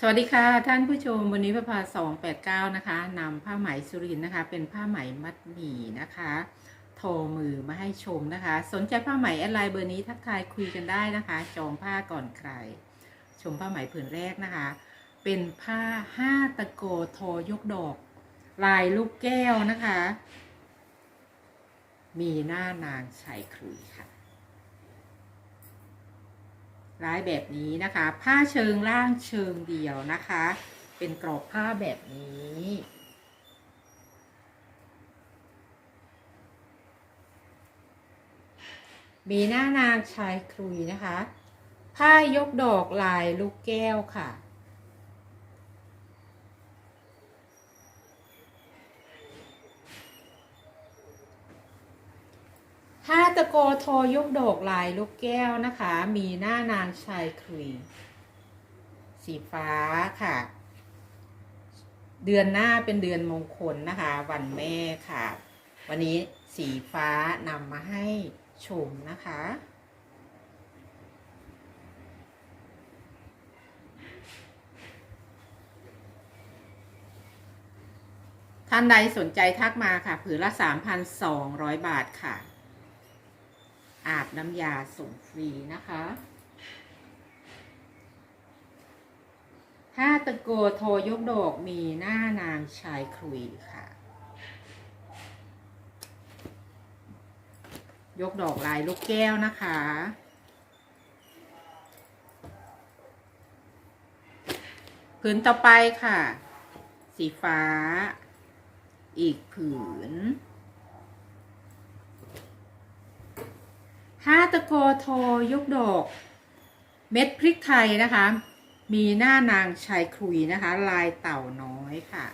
สวัสดีค่ะ ท่านผู้ชมวันนี้พระพาสองแปดเก้านะคะนำผ้าไหมสุรินนะคะ เป็นผ้าไหมมัดหมี่นะคะ โทรมือมาให้ชมนะคะ สนใจผ้าไหมแอดไลน์เบอร์นี้ทักทายคุยกันได้นะคะ จองผ้าก่อนใคร ชมผ้าไหมผืนแรกนะคะ เป็นผ้าห้าตะโกโทยกดอก ลายลูกแก้วนะคะ มีหน้านางชายครุยค่ะ ร้ายแบบนี้นะคะ ผ้าเชิงล่างเชิงเดียวนะคะ เป็นกรอบผ้าแบบนี้มีหน้านางชายครุยนะคะ ผ้ายกดอกลายลูกแก้วค่ะ ผ้าตะโกโทยกดอกลายลูกแก้วนะคะ มีหน้านางชายครุย สีฟ้าค่ะ เดือนหน้าเป็นเดือนมงคลนะคะ วันแม่ค่ะ วันนี้สีฟ้านำมาให้ชมนะคะท่านใดสนใจทักมาค่ะ ผืนละ 3,200 บาทค่ะ อาบน้ำยาส่งฟรีนะคะ ถ้าตะโกโทยกดอกมีหน้านางชายครุยค่ะ ยกดอกลายลูกแก้วนะคะผืนต่อไปค่ะ สีฟ้า อีกผืน ห้าตะโกโทยกดอก เม็ดพริกไทยนะคะ มีหน้านางชายครุยนะคะ ลายเต่าน้อยค่ะ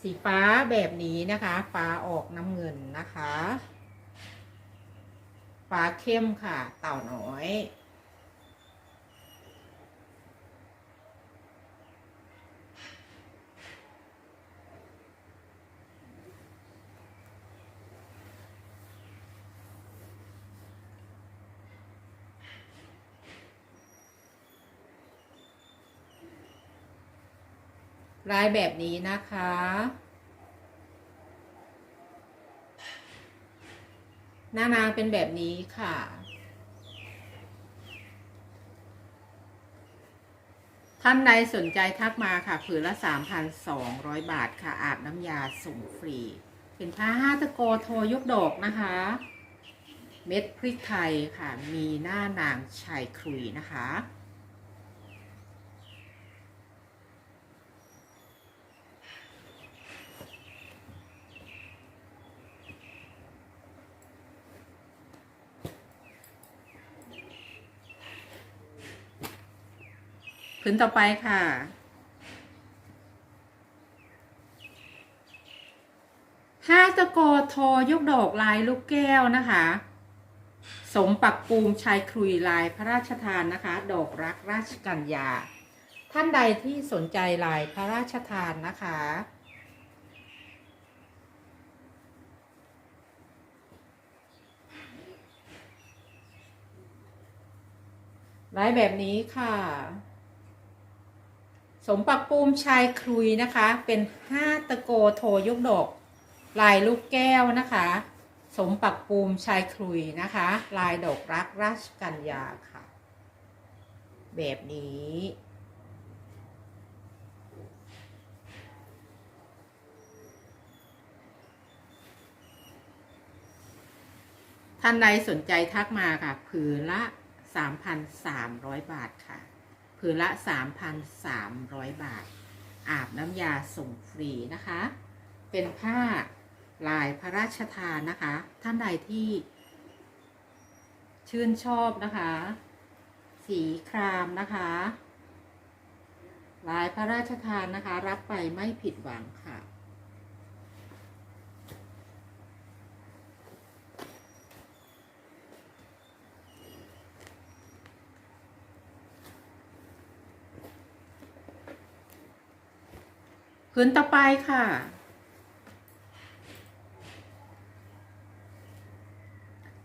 สีฟ้าแบบนี้นะคะ ฟ้าออกน้ำเงินนะคะ ฟ้าเข้มค่ะ เต่าน้อย ลายแบบนี้นะคะ หน้านางเป็นแบบนี้ค่ะ ท่านใดสนใจทักมาค่ะ ผืนละ 3,200 บาทค่ะ อาบน้ำยาส่งฟรี เป็นผ้าห้าตะโกโทยกดอกนะคะ เม็ดพริกไทยค่ะ มีหน้านางชายครุยนะคะ นต่อไปค่ะ ห้าตะโกโทยกดอกลายลูกแก้วนะคะ สมปักปูมชายครุยลายพระราชทานนะคะ ดอกรักราชกัญญา ท่านใดที่สนใจลายพระราชทานนะคะลายแบบนี้ค่ะ มปักปูมชายครุยนะคะ เป็นห้าตะโกโทยกดอก ลายลูกแก้วนะคะ สมปักปูมชายครุยนะคะ ลายดอกรักราชกัญญาค่ะ แบบนี้ท่านใดสนใจทักมาค่ะ ผืนละ 3,300 บาทค่ะ ผืนละ 3,300 บาท อาบน้ำยาส่งฟรีนะคะ เป็นผ้าลายพระราชทานนะคะ ท่านใดที่ ชื่นชอบนะคะ สีครามนะคะ ลายพระราชทานนะคะ รับไปไม่ผิดหวังค่ะ ผืนต่อไปค่ะ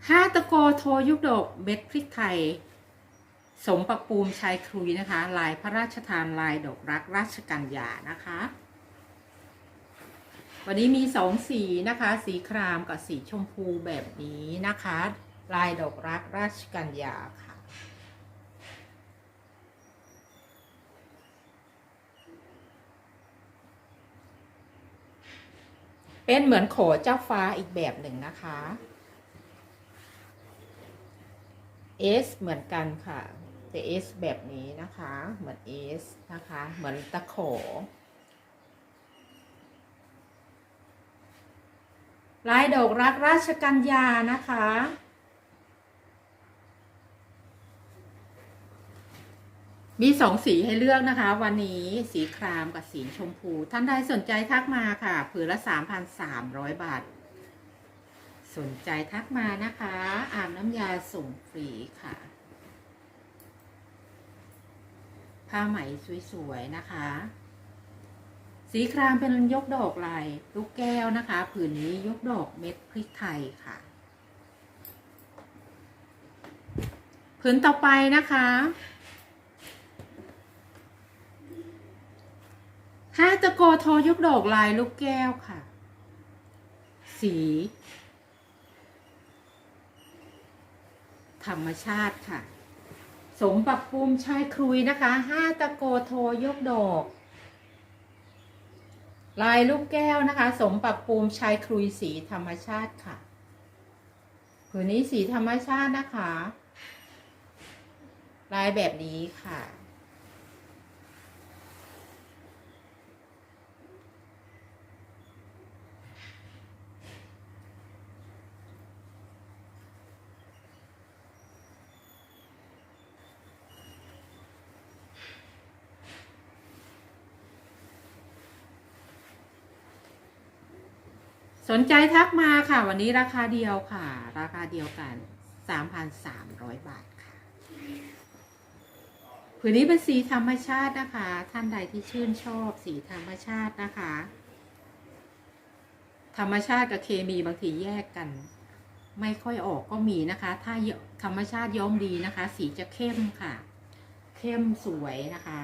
ห้าตะโกโทยุกดกเม็ดพริกไทย สมประปูมชายครุยนะคะ ลายพระราชทานลายดอกรักราชกัญญานะคะ วันนี้มีสองสีนะคะ สีครามกับสีชมพูแบบนี้นะคะ ลายดอกรักราชกัญญาค่ะ เป็นเหมือนโขเจ้าฟ้าอีกแบบหนึ่งนะคะ S เหมือนกันค่ะแต่ S แบบนี้นะคะ เหมือน S นะคะ เหมือนตะโขลายดอกรักราชกัญญานะคะ มีสองสีให้เลือกนะคะ วันนี้สีครามกับสีชมพู ท่านใดสนใจทักมาค่ะผืนละ3,300บาท สนใจทักมานะคะอาบน้ำยาส่งฟรีค่ะ ผ้าไหมสวยๆนะคะ สีครามเป็นยกดอกลายลูกแก้วนะคะ ผืนนี้ยกดอกเม็ดพริกไทยค่ะผืนต่อไปนะคะ ห้าตะโกโทยกดอกลายลูกแก้วค่ะ สี ธรรมชาติค่ะ สมปรับปรุงชายครุยนะคะห้าตะโกโทยกดอก ลายลูกแก้วนะคะ สมปรับปรุงชายครุยสีธรรมชาติค่ะผืนนี้สีธรรมชาตินะคะ ลายแบบนี้ค่ะ สนใจทักมาค่ะ วันนี้ราคาเดียวค่ะ ราคาเดียวกัน 3,300 บาทค่ะผืนนี้เป็นสีธรรมชาตินะคะ ท่านใดที่ชื่นชอบสีธรรมชาตินะคะ ธรรมชาติกับเคมีบางทีแยกกัน ไม่ค่อยออกก็มีนะคะ ถ้าธรรมชาติย้อมดีนะคะ สีจะเข้มค่ะ เข้มสวยนะคะ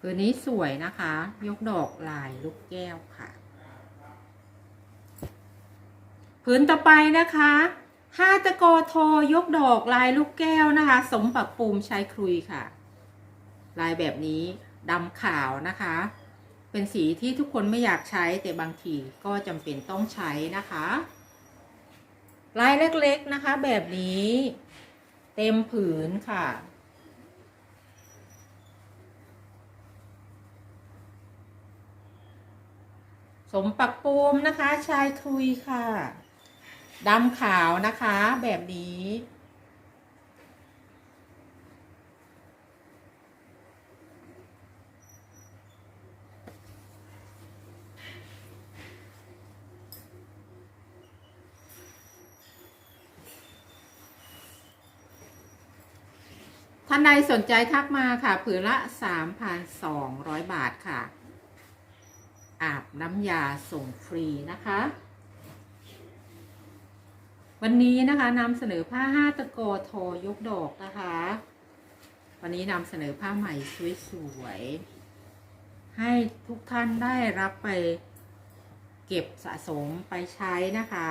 ผืนนี้สวยนะคะ ยกดอกลายลูกแก้วค่ะ ผืนต่อไปนะคะห้าตะโกโทยกดอกลายลูกแก้วนะคะ สมปรับปรุมชายครุยค่ะ ลายแบบนี้ดำขาวนะคะ เป็นสีที่ทุกคนไม่อยากใช้แต่บางทีก็จำเป็นต้องใช้นะคะ ลายเล็กๆนะคะแบบนี้ เต็มผืนค่ะ สมปักปูมนะคะ ชายคุยค่ะดำขาวนะคะ แบบนี้ ท่านใดสนใจทักมาค่ะ ผืนละ 3,200 บาทค่ะ อาบน้ำยาส่งฟรีนะคะ วันนี้นะคะนำเสนอผ้าห้าตะโกโทยกดอกนะคะ วันนี้นำเสนอผ้าใหม่สวยๆให้ทุกท่านได้รับไปเก็บสะสมไปใช้นะคะ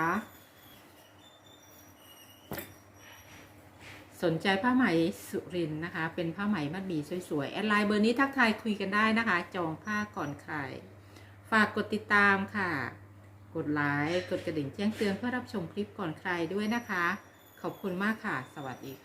สนใจผ้าไหมสุรินนะคะ เป็นผ้าไหมมัดหมี่สวยๆแอดไลน์เบอร์นี้ทักทายคุยกันได้นะคะ จองผ้าก่อนใคร ฝากกดติดตามค่ะ กดไลค์ กดกระดิ่งแจ้งเตือนเพื่อรับชมคลิปก่อนใครด้วยนะคะ ขอบคุณมากค่ะ สวัสดีค่ะ